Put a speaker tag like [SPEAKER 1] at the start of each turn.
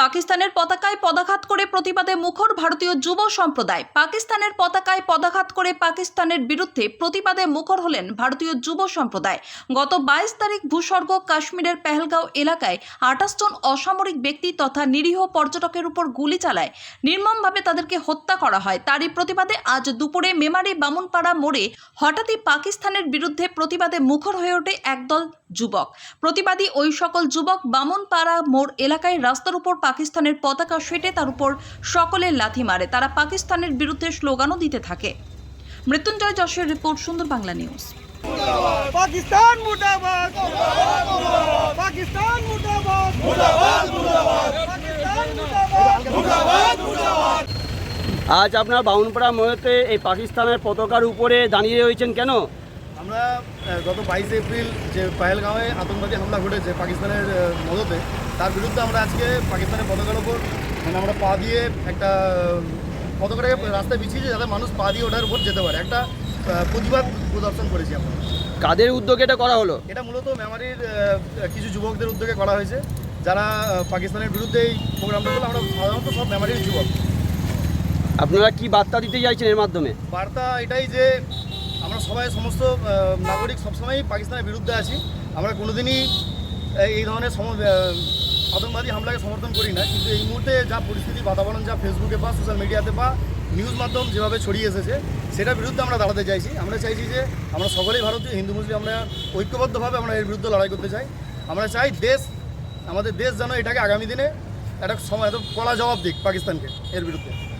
[SPEAKER 1] পাকিস্তানের পতাকায় পদাঘাত করে প্রতিবাদে মুখর ভারতীয় যুব সম্প্রদায়। পাকিস্তানের পতাকায় পদাঘাত করে পাকিস্তানের বিরুদ্ধে প্রতিবাদে মুখর হলেন ভারতীয় যুব সম্প্রদায়। গত বাইশ তারিখ ভূস্বর্গ কাশ্মীরের পেহেলগাঁও এলাকায় আঠাশ জন অসামরিক ব্যক্তি তথা নিরীহ পর্যটকের উপর গুলি চালায়। নির্মমভাবে তাদেরকে হত্যা করা হয়। তারই প্রতিবাদে আজ দুপুরে মেমারি বামুনপাড়া মোড়ে হঠাৎই পাকিস্তানের বিরুদ্ধে প্রতিবাদে মুখর হয়ে ওঠে একদল যুবক। প্রতিবাদী ওই সকল যুবক বামনপাড়া মোড় এলাকায় রাস্তার উপর পাকিস্তানের পতাকা সেটে তার উপর সকলের লাথি মারে। তারা পাকিস্তানের বিরুদ্ধে স্লোগানও দিতে থাকে। মৃত্যুঞ্জয় যশের রিপোর্ট সুন্দর বাংলা নিউজ।
[SPEAKER 2] আজ আপনার বাউনপাড়া মোড়েতে এই পাকিস্তানের পতাকার উপরে দাঁড়িয়ে রয়েছেন কেন?
[SPEAKER 3] আমরা গত বাইশে এপ্রিল যে পাহেলগাঁওয়ে আতঙ্কবাদী হামলা ঘটেছে পাকিস্তানের মদতে তার বিরুদ্ধে আমরা আজকে পাকিস্তানের পতাকার ওপর মানে আমরা পা দিয়ে একটা পতাকাটাকে রাস্তায় বিছিয়েছি যাতে মানুষ পা দিয়ে ওটার উপর যেতে পারে। একটা প্রতিবাদ প্রদর্শন করেছি আমরা।
[SPEAKER 2] কাদের উদ্যোগে এটা করা হলো?
[SPEAKER 3] এটা মূলত মেমারির কিছু যুবকদের উদ্যোগে করা হয়েছে যারা পাকিস্তানের বিরুদ্ধে এই প্রোগ্রামটা করল। আমরা সাধারণত সব মেমারির যুবক।
[SPEAKER 2] আপনারা কি বার্তা দিতে চাইছেন এর মাধ্যমে?
[SPEAKER 3] বার্তা এটাই যে আমরা সবাই সমস্ত নাগরিক সবসময়ই পাকিস্তানের বিরুদ্ধে আছি। আমরা কোনোদিনই এই- ধরনের আতঙ্কবাদী হামলাকে সমর্থন করি না। কিন্তু এই মুহূর্তে যা পরিস্থিতি, বাতাবরণ যা ফেসবুকে বা সোশ্যাল মিডিয়াতে বা নিউজ মাধ্যম যেভাবে ছড়িয়ে এসেছে, সেটার বিরুদ্ধে আমরা দাঁড়াতে চাইছি। আমরা চাইছি যে আমরা সকলেই ভারতীয়, হিন্দু, মুসলিম, আমরা ঐক্যবদ্ধভাবে আমরা এর বিরুদ্ধে লড়াই করতে চাই। আমরা চাই দেশ, আমাদের দেশ যেন এটাকে আগামী দিনে একটা সময় কড়া জবাব দিক পাকিস্তানকে এর বিরুদ্ধে।